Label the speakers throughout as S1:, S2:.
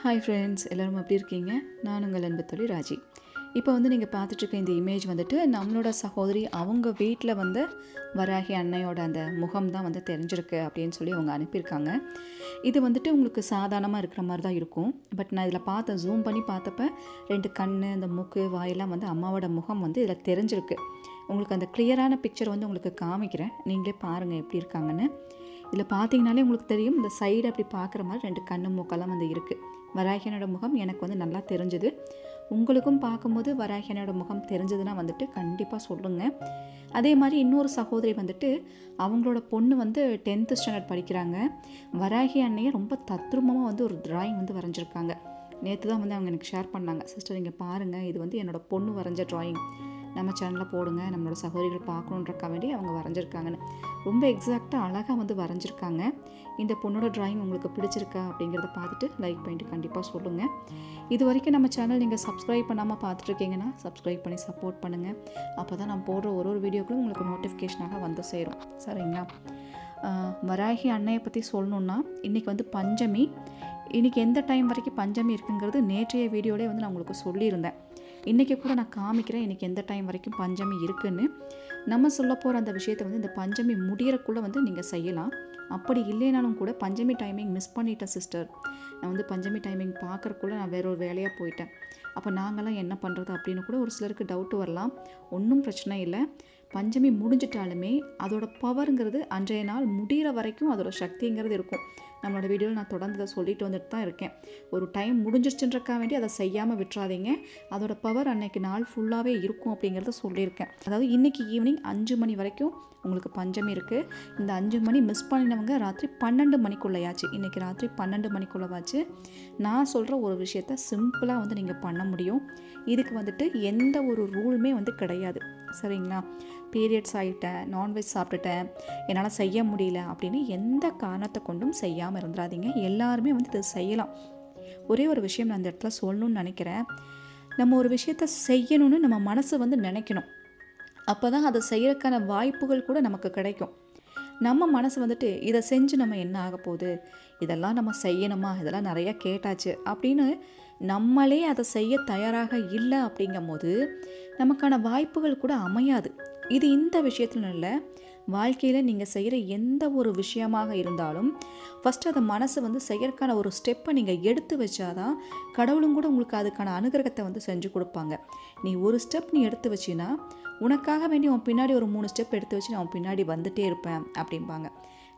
S1: Hi friends எல்லோரும் எப்படி இருக்கீங்க? நான் உங்கள் அன்பு தொழில் ராஜி. இப்போ வந்து நீங்கள் பார்த்துட்ருக்க இந்த இமேஜ் வந்துட்டு நம்மளோட சகோதரி அவங்க வீட்டில் வந்து வராகி அன்னையோட அந்த முகம் தான் வந்து தெரிஞ்சிருக்கு அப்படின்னு சொல்லி அவங்க அனுப்பியிருக்காங்க. இது வந்துட்டு உங்களுக்கு சாதாரணமாக இருக்கிற மாதிரி தான் இருக்கும். பட் நான் இதில் பார்த்த ஜூம் பண்ணி பார்த்தப்ப ரெண்டு கண் இந்த மூக்கு வாயெல்லாம் வந்து அம்மாவோட முகம் வந்து இதில் தெரிஞ்சிருக்கு. உங்களுக்கு அந்த கிளியரான பிக்சர் வந்து உங்களுக்கு காமிக்கிறேன். நீங்களே பாருங்கள் எப்படி இருக்காங்கன்னு. இதில் பார்த்தீங்கனாலே உங்களுக்கு தெரியும் இந்த சைடு அப்படி பார்க்குற மாதிரி ரெண்டு கண்ணு மூக்கெல்லாம் வந்து இருக்குது வராகியனோட முகம் எனக்கு வந்து நல்லா தெரிஞ்சுது. உங்களுக்கும் பார்க்கும்போது வராகியனோட முகம் தெரிஞ்சதுன்னா வந்துட்டு கண்டிப்பாக சொல்லுங்கள் அதே மாதிரி இன்னொரு சகோதரி வந்துட்டு அவங்களோட பொண்ணு வந்து டென்த்து ஸ்டாண்டர்ட் படிக்கிறாங்க. வராகி அன்னையை ரொம்ப தத்ரூபமாக வந்து ஒரு டிராயிங் வந்து வரைஞ்சிருக்காங்க. நேற்று தான் வந்து அவங்க எனக்கு ஷேர் பண்ணாங்க. சிஸ்டர் இங்கே பாருங்கள் இது வந்து என்னோடய பொண்ணு வரைஞ்ச டிராயிங் நம்ம சேனலில் போடுங்க நம்மளோட சகோதரிகள் பார்க்கணுன்றக்கா வேண்டி அவங்க வரைஞ்சிருக்காங்கன்னு. ரொம்ப எக்ஸாக்டாக அழகாக வந்து வரைஞ்சிருக்காங்க. இந்த பொண்ணோட டிராயிங் உங்களுக்கு பிடிச்சிருக்கா அப்படிங்கிறத பார்த்துட்டு லைக் பண்ணிட்டு கண்டிப்பாக சொல்லுங்கள் இது வரைக்கும் நம்ம சேனல் நீங்கள் சப்ஸ்கிரைப் பண்ணாமல் பார்த்துட்ருக்கீங்கன்னா சப்ஸ்கிரைப் பண்ணி சப்போர்ட் பண்ணுங்கள் அப்போ தான் நான் போடுற ஒரு ஒரு வீடியோக்களும் உங்களுக்கு நோட்டிஃபிகேஷனாக வந்து சேரும். சரிங்களா? வராகி அன்னையை பற்றி சொல்லணுன்னா இன்றைக்கி வந்து பஞ்சமி. இன்றைக்கி எந்த டைம் வரைக்கும் பஞ்சமி இருக்குங்கிறது நேற்றைய வீடியோலேயே வந்து நான் உங்களுக்கு சொல்லியிருந்தேன். இன்றைக்கி கூட நான் காமிக்கிறேன். இன்றைக்கி எந்த டைம் வரைக்கும் பஞ்சமி இருக்குன்னு. நம்ம சொல்ல போகிற அந்த விஷயத்தை வந்து இந்த பஞ்சமி முடியறக்குள்ளே வந்து நீங்கள் செய்யலாம். அப்படி இல்லைனாலும் கூட பஞ்சமி டைமிங் மிஸ் பண்ணிட்டேன் சிஸ்டர் நான் வந்து பஞ்சமி டைமிங் பார்க்குறக்குள்ளே நான் வேற ஒரு வேலையாக போயிட்டேன். அப்போ நாங்களாம் என்ன பண்ணுறது அப்படின்னு கூட ஒரு சிலருக்கு டவுட்டு வரலாம். ஒன்றும் பிரச்சனை இல்லை. பஞ்சமி முடிஞ்சிட்டாலுமே அதோட பவருங்கிறது அன்றைய நாள் முடிகிற வரைக்கும் அதோட சக்திங்கிறது இருக்கும். நம்மளோட வீடியோவில் நான் தொடர்ந்து அதை சொல்லிட்டு வந்துட்டு தான் இருக்கேன். ஒரு டைம் முடிஞ்சிருச்சுன்றக்கா வேண்டி அதை செய்யாமல் விட்டுறாதீங்க. அதோட பவர் அன்னைக்கு நாள் ஃபுல்லாகவே இருக்கும் அப்படிங்கிறத சொல்லியிருக்கேன். அதாவது இன்றைக்கி ஈவினிங் அஞ்சு மணி வரைக்கும் உங்களுக்கு பஞ்சம் இருக்குது இந்த அஞ்சு மணி மிஸ் பண்ணினவங்க ராத்திரி பன்னெண்டு மணிக்குள்ளேயாச்சு. இன்றைக்கி ராத்திரி பன்னெண்டு மணிக்குள்ளவாச்சு. நான் சொல்கிற ஒரு விஷயத்த சிம்பிளாக வந்து நீங்கள் பண்ண முடியும். இதுக்கு வந்துட்டு எந்த ஒரு ரூலுமே வந்து கிடையாது. சரிங்களா? பீரியட்ஸ் ஆகிட்டேன் நான்வெஜ் சாப்பிட்டுட்டேன் என்னால் செய்ய முடியல அப்படின்னு எந்த காரணத்தை கொண்டும் செய்யாமல் இருந்துடாதீங்க எல்லாருமே வந்து இதை செய்யலாம். ஒரே ஒரு விஷயம் நான் அந்த இடத்துல சொல்லணும்னு நினைக்கிறேன். நம்ம ஒரு விஷயத்த செய்யணும்னு நம்ம மனசு வந்து நினைக்கணும். அப்போ தான் அதை செய்கிறதுக்கான வாய்ப்புகள் கூட நமக்கு கிடைக்கும். நம்ம மனசு வந்துட்டு இதை செஞ்சு நம்ம என்ன ஆக போகுது? இதெல்லாம் நம்ம செய்யணுமா? இதெல்லாம் நிறையா கேட்டாச்சு. அப்படின்னு நம்மளே அதை செய்ய தயாராக இல்லை அப்படிங்கும்போது நமக்கான வாய்ப்புகள் கூட அமையாது. இது இந்த விஷயத்துல இல்லை வாழ்க்கையில் நீங்கள் செய்கிற எந்த ஒரு விஷயமாக இருந்தாலும் ஃபஸ்ட்டு அதை மனசு வந்து செய்யறதுக்கான ஒரு ஸ்டெப்பை நீங்கள் எடுத்து வச்சாதான் கடவுளும் கூட உங்களுக்கு அதுக்கான அனுகிரகத்தை வந்து செஞ்சு கொடுப்பாங்க. நீ ஒரு ஸ்டெப் நீ எடுத்து வச்சின்னா உனக்காக வேண்டி உன் பின்னாடி ஒரு மூணு ஸ்டெப் எடுத்து வச்சு நான் உன் பின்னாடி வந்துட்டே இருப்பேன் அப்படிம்பாங்க.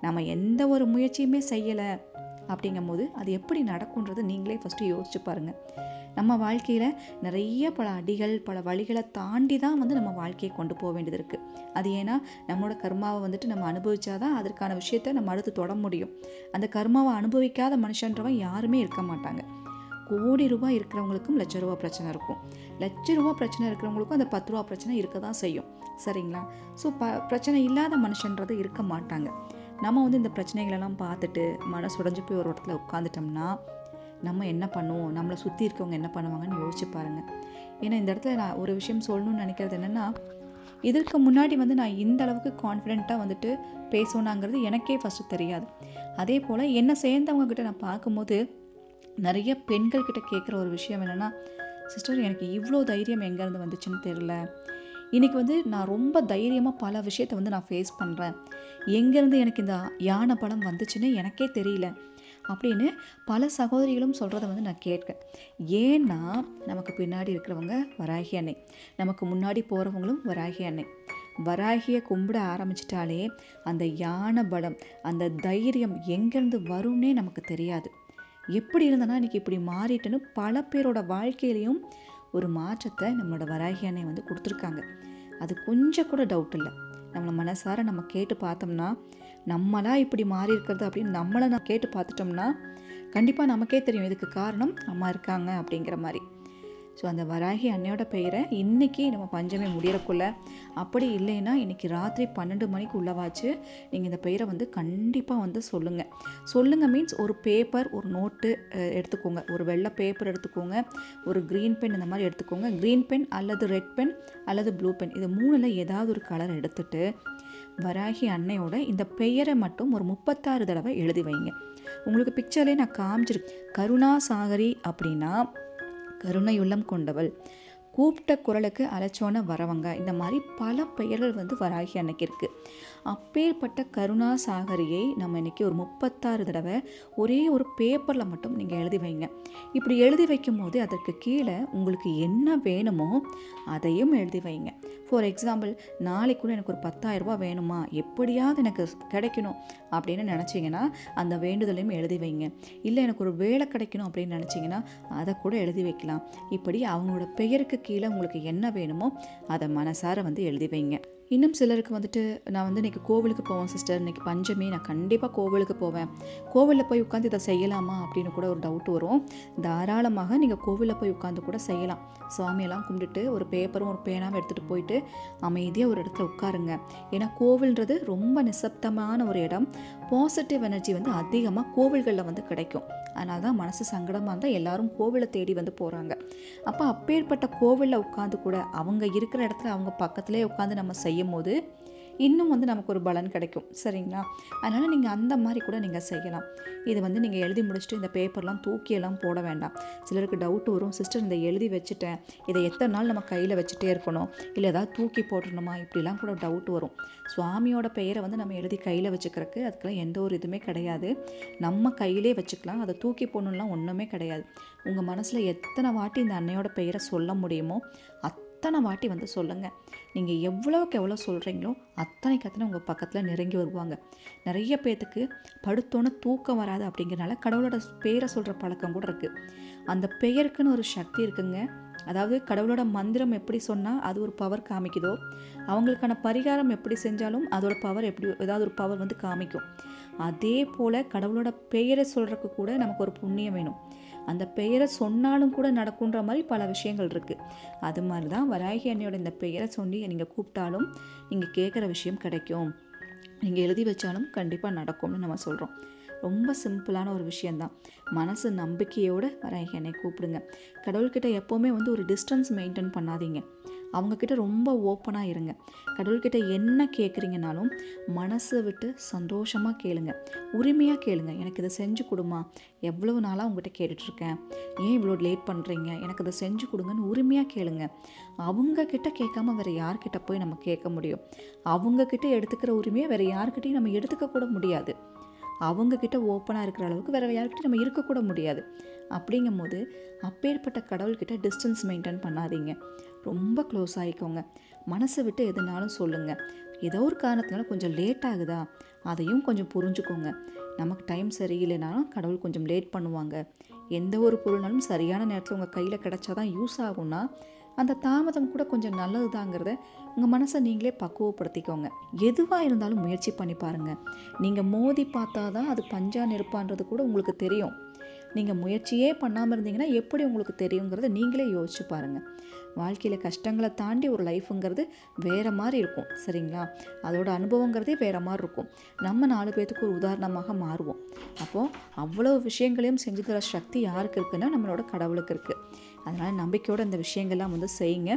S1: நம்ம எந்த ஒரு முயற்சியுமே செய்யலை அப்படிங்கும்போது அது எப்படி நடக்குன்றது நீங்களே ஃபஸ்ட்டு யோசிச்சு பாருங்கள் நம்ம வாழ்க்கையில் நிறைய பல அடிகள் பல வழிகளை தாண்டி தான் வந்து நம்ம வாழ்க்கையை கொண்டு போக வேண்டியது இருக்குது அது ஏன்னா நம்மளோட கர்மாவை வந்துட்டு நம்ம அனுபவிச்சாதான் அதற்கான விஷயத்தை நம்ம அடுத்து தொட முடியும். அந்த கர்மாவை அனுபவிக்காத மனுஷன்றவன் யாருமே இருக்க மாட்டாங்க. கோடி ரூபாய் இருக்கிறவங்களுக்கும் லட்ச ரூபா பிரச்சனை இருக்கும். லட்ச ரூபா பிரச்சனை இருக்கிறவங்களுக்கும் அந்த பத்து ரூபா பிரச்சனை இருக்க தான் செய்யும். சரிங்களா? ஸோ ப பிரச்சனை இல்லாத மனுஷன்றது இருக்க மாட்டாங்க. நம்ம வந்து இந்த பிரச்சனைகளெல்லாம் பார்த்துட்டு மனசு உடஞ்சி போய் ஒரு இடத்துல உட்காந்துட்டோம்னா நம்ம என்ன பண்ணுவோம்? நம்மளை சுற்றி இருக்கவங்க என்ன பண்ணுவாங்கன்னு யோசிச்சு பாருங்கள் ஏன்னா இந்த இடத்துல நான் ஒரு விஷயம் சொல்லணும்னு நினைக்கிறது என்னென்னா இதற்கு முன்னாடி வந்து நான் இந்த அளவுக்கு கான்ஃபிடெண்ட்டாக வந்துட்டு பேசணுங்கிறது எனக்கே ஃபஸ்ட்டு தெரியாது. அதே போல் என்னை சேர்ந்தவங்கக்கிட்ட நான் பார்க்கும்போது நிறைய பெண்கள்கிட்ட கேட்குற ஒரு விஷயம் என்னென்னா சிஸ்டர் எனக்கு இவ்வளோ தைரியம் எங்கேருந்து வந்துச்சுன்னு தெரில இன்றைக்கி வந்து நான் ரொம்ப தைரியமாக பல விஷயத்தை வந்து நான் ஃபேஸ் பண்ணுறேன் எங்கேருந்து எனக்கு இந்த யானை படம் வந்துச்சுன்னு எனக்கே தெரியல. அப்படின்னு பல சகோதரிகளும் சொல்கிறத வந்து நான் கேட்கேன் ஏன்னா நமக்கு பின்னாடி இருக்கிறவங்க வராகி அன்னை. நமக்கு முன்னாடி போகிறவங்களும் வராகி அன்னை. வராகியை கும்பிட ஆரம்பிச்சிட்டாலே அந்த யானை பலம் அந்த தைரியம் எங்கேருந்து வரும்னே நமக்கு தெரியாது. எப்படி இருந்தனா இன்றைக்கி இப்படி மாறிட்டேன்னு பல பேரோட வாழ்க்கையிலையும் ஒரு மாற்றத்தை நம்மளோட வராகி அன்னை வந்து கொடுத்துருக்காங்க. அது கொஞ்சம் கூட டவுட் இல்லை. நம்மளை மனசார நம்ம கேட்டு பார்த்தோம்னா நம்மளா இப்படி மாறி இருக்கிறது அப்படின்னு நம்மளை நான் கேட்டு பார்த்துட்டோம்னா கண்டிப்பாக நமக்கே தெரியும் இதுக்கு காரணம் அம்மா இருக்காங்க அப்படிங்கிற மாதிரி. ஸோ அந்த வராகி அன்னையோட பெயரை இன்றைக்கி நம்ம பஞ்சமி முடியறக்குள்ள அப்படி இல்லைன்னா இன்றைக்கி ராத்திரி பன்னெண்டு மணிக்கு உள்ளவாச்சு. நீங்கள் இந்த பெயரை வந்து கண்டிப்பாக வந்து சொல்லுங்கள் சொல்லுங்கள் மீன்ஸ் ஒரு பேப்பர் ஒரு நோட்டு எடுத்துக்கோங்க. ஒரு வெள்ளை பேப்பர் எடுத்துக்கோங்க. ஒரு க்ரீன் பென் இந்த மாதிரி எடுத்துக்கோங்க. க்ரீன் பென் அல்லது ரெட் பென் அல்லது ப்ளூ பென் இது மூணில் ஏதாவது ஒரு கலர் எடுத்துட்டு வராகி அன்னையோட இந்த பெயரை மட்டும் ஒரு முப்பத்தாறு தடவை எழுதி வைங்க. உங்களுக்கு பிக்சர்லேயே நான் காமிச்சிருக்கேன். கருணாசாகரி அப்படின்னா கருணையுள்ளம் கொண்டவள். கூப்பிட்ட குரலுக்கு அலைச்சோன வரவங்க. இந்த மாதிரி பல பெயர்கள் வந்து வராகி அன்னைக்கு இருக்குது அப்பேற்பட்ட கருணா சாகரியை நம்ம இன்றைக்கி ஒரு முப்பத்தாறு தடவை ஒரே ஒரு பேப்பரில் மட்டும் நீங்கள் எழுதி வைங்க. இப்படி எழுதி வைக்கும் போது அதற்கு கீழே உங்களுக்கு என்ன வேணுமோ அதையும் எழுதி வைங்க. ஃபார் எக்ஸாம்பிள் நாளைக்குள்ளே எனக்கு ஒரு பத்தாயிரரூபா வேணுமா? எப்படியாவது எனக்கு கிடைக்கணும் அப்படின்னு நினச்சிங்கன்னா அந்த வேண்டுதலையும் எழுதி வைங்க. இல்லை எனக்கு ஒரு வேலை கிடைக்கணும் அப்படின்னு நினச்சிங்கன்னா அதை கூட எழுதி வைக்கலாம். இப்படி அவங்களோட பெயருக்கு கீழே உங்களுக்கு என்ன வேணுமோ அதை மனசார வந்து எழுதி வைங்க. இன்னும் சிலருக்கு வந்துட்டு நான் வந்து இன்றைக்கி கோவிலுக்கு போவேன் சிஸ்டர் இன்றைக்கி பஞ்சமி நான் கண்டிப்பாக கோவிலுக்கு போவேன். கோவிலில் போய் உட்காந்து இதை செய்யலாமா அப்படின்னு கூட ஒரு டவுட் வரும். தாராளமாக நீங்கள் கோவிலில் போய் உட்காந்து கூட செய்யலாம். சுவாமியெல்லாம் கும்பிட்டுட்டு ஒரு பேப்பரும் ஒரு பேனாவும் எடுத்துகிட்டு போயிட்டு அமைதியாக ஒரு இடத்துல உட்காருங்க. ஏன்னா கோவில்ன்றது ரொம்ப நிசப்தமான ஒரு இடம். பாசிட்டிவ் எனர்ஜி வந்து அதிகமாக கோவில்களில் வந்து கிடைக்கும். அதனால தான் மனசு சங்கடமாக இருந்தால் எல்லாரும் கோவிலை தேடி வந்து போகிறாங்க அப்போ அப்பேற்பட்ட கோவிலில் உட்காந்து கூட அவங்க இருக்கிற இடத்துல அவங்க பக்கத்துலேயே உட்காந்து நம்ம செய்யும் போது இன்னும் வந்து நமக்கு ஒரு பலன் கிடைக்கும். சரிங்களா? அதனால் நீங்கள் அந்த மாதிரி கூட நீங்கள் செய்யலாம். இது வந்து நீங்கள் எழுதி முடிச்சுட்டு இந்த பேப்பர்லாம் தூக்கியெல்லாம் போட வேண்டாம். சிலருக்கு டவுட் வரும். சிஸ்டர் இந்த எழுதி வச்சுட்டேன். இதை எத்தனை நாள் நம்ம கையில் வச்சுட்டே இருக்கணும்? இல்லை ஏதாவது தூக்கி போட்டுடணுமா இப்படிலாம் கூட டவுட் வரும். சுவாமியோட பெயரை வந்து நம்ம எழுதி கையில் வச்சுக்கிறதுக்கு அதுக்கெல்லாம் எந்த ஒரு இதுவுமே கிடையாது. நம்ம கையிலே வச்சுக்கலாம். அதை தூக்கி போடணும்லாம் ஒன்றுமே கிடையாது. உங்கள் மனசில் எத்தனை வாட்டி இந்த அன்னையோட பெயரை சொல்ல முடியுமோ அத்தனை வாட்டி வந்து சொல்லுங்கள் நீங்கள் எவ்வளோக்கு எவ்வளோ சொல்கிறீங்களோ அத்தனைக்கு அத்தனை உங்கள் பக்கத்தில் நெருங்கி வருவாங்க. நிறைய பேர்த்துக்கு படுத்தோன்னே தூக்கம் வராது அப்படிங்கிறனால கடவுளோட பேரை சொல்கிற பழக்கம் கூட இருக்குது அந்த பெயருக்குன்னு ஒரு சக்தி இருக்குங்க. அதாவது கடவுளோட மந்திரம் எப்படி சொன்னால் அது ஒரு பவர் காமிக்குதோ அவங்களுக்கான பரிகாரம் எப்படி செஞ்சாலும் அதோட பவர் எப்படி ஏதாவது ஒரு பவர் வந்து காமிக்கும். அதே போல் கடவுளோட பெயரை சொல்கிறதுக்கு கூட நமக்கு ஒரு புண்ணியம் வேணும். அந்த பெயரை சொன்னாலும் கூட நடக்குன்ற மாதிரி பல விஷயங்கள் இருக்குது அது மாதிரி தான் வராகி அன்னையோட இந்த பெயரை சொல்லி நீங்கள் கூப்பிட்டாலும் நீங்கள் கேட்குற விஷயம் கிடைக்கும். நீங்கள் எழுதி வச்சாலும் கண்டிப்பாக நடக்கும்னு நம்ம சொல்கிறோம் ரொம்ப சிம்பிளான ஒரு விஷயந்தான் மனசு நம்பிக்கையோடு வரேன் என்னை கூப்பிடுங்க. கடவுள்கிட்ட எப்போவுமே வந்து ஒரு டிஸ்டன்ஸ் மெயின்டைன் பண்ணாதீங்க. அவங்கக்கிட்ட ரொம்ப ஓப்பனாக இருங்க. கடவுள்கிட்ட என்ன கேட்குறீங்கனாலும் மனசை விட்டு சந்தோஷமாக கேளுங்க. உரிமையாக கேளுங்க. எனக்கு இதை செஞ்சு கொடுமா. எவ்வளவு நாளாக உங்கள்கிட்ட கேட்டுட்ருக்கேன். ஏன் இவ்வளோ லேட் பண்ணுறீங்க எனக்கு இதை செஞ்சு கொடுங்கன்னு உரிமையாக கேளுங்க. அவங்கக்கிட்ட கேட்காம வேறு யார்கிட்ட போய் நம்ம கேட்க முடியும்? அவங்கக்கிட்ட எடுத்துக்கிற உரிமையை வேறு யார்கிட்டையும் நம்ம எடுத்துக்க கூட முடியாது. அவங்கக்கிட்ட ஓப்பனாக இருக்கிற அளவுக்கு வேறு யார்கிட்ட நம்ம இருக்கக்கூட முடியாது. அப்படிங்கும் போது அப்பேற்பட்ட கடவுள்கிட்ட டிஸ்டன்ஸ் மெயின்டைன் பண்ணாதீங்க. ரொம்ப க்ளோஸ் ஆகிக்கோங்க மனசை விட்டு எதுனாலும் சொல்லுங்கள் ஏதோ ஒரு காரணத்தினால கொஞ்சம் லேட் ஆகுதா? அதையும் கொஞ்சம் புரிஞ்சுக்கோங்க. நமக்கு டைம் சரியில்லைனாலும் கடவுள் கொஞ்சம் லேட் பண்ணுவாங்க. எந்த ஒரு பொருள்னாலும் சரியான நேரத்தில் உங்கள் கையில் கிடச்சாதான் யூஸ் ஆகும்னா அந்த தாமதம் கூட கொஞ்சம் நல்லது தாங்கிறத உங்கள் மனசை நீங்களே பக்குவப்படுத்திக்கோங்க. எதுவாக இருந்தாலும் முயற்சி பண்ணி பாருங்கள் நீங்கள் மோதி பார்த்தா தான் அது பஞ்சா நெருப்பான்றது கூட உங்களுக்கு தெரியும். நீங்கள் முயற்சியே பண்ணாமல் இருந்தீங்கன்னா எப்படி உங்களுக்கு தெரியுங்கிறத நீங்களே யோசிச்சு பாருங்கள் வாழ்க்கையில் கஷ்டங்களை தாண்டி ஒரு லைஃப்புங்கிறது வேறு மாதிரி இருக்கும் சரிங்களா? அதோட அனுபவங்கிறதே வேறு மாதிரி இருக்கும். நம்ம நாலு பேர்த்துக்கு ஒரு உதாரணமாக மாறுவோம். அப்போது அவ்வளோ விஷயங்களையும் செஞ்சு தர சக்தி யாருக்கு இருக்குன்னா நம்மளோட கடவுளுக்கு இருக்குது அதனால் நம்பிக்கையோடு இந்த விஷயங்கள்லாம் வந்து செய்யுங்க.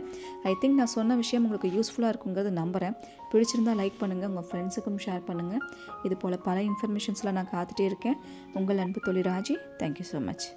S1: ஐ திங்க் நான் சொன்ன விஷயம் உங்களுக்கு யூஸ்ஃபுல்லாக இருக்குங்கிறது நம்புகிறேன் பிடிச்சிருந்தால் லைக் பண்ணுங்கள் உங்கள் ஃப்ரெண்ட்ஸுக்கும் ஷேர் பண்ணுங்கள் இது போல் பல இன்ஃபர்மேஷன்ஸ்லாம் நான் காத்துட்டே இருக்கேன். உங்கள் அன்பு தொழில் ராஜி தேங்க்யூ ஸோ மச்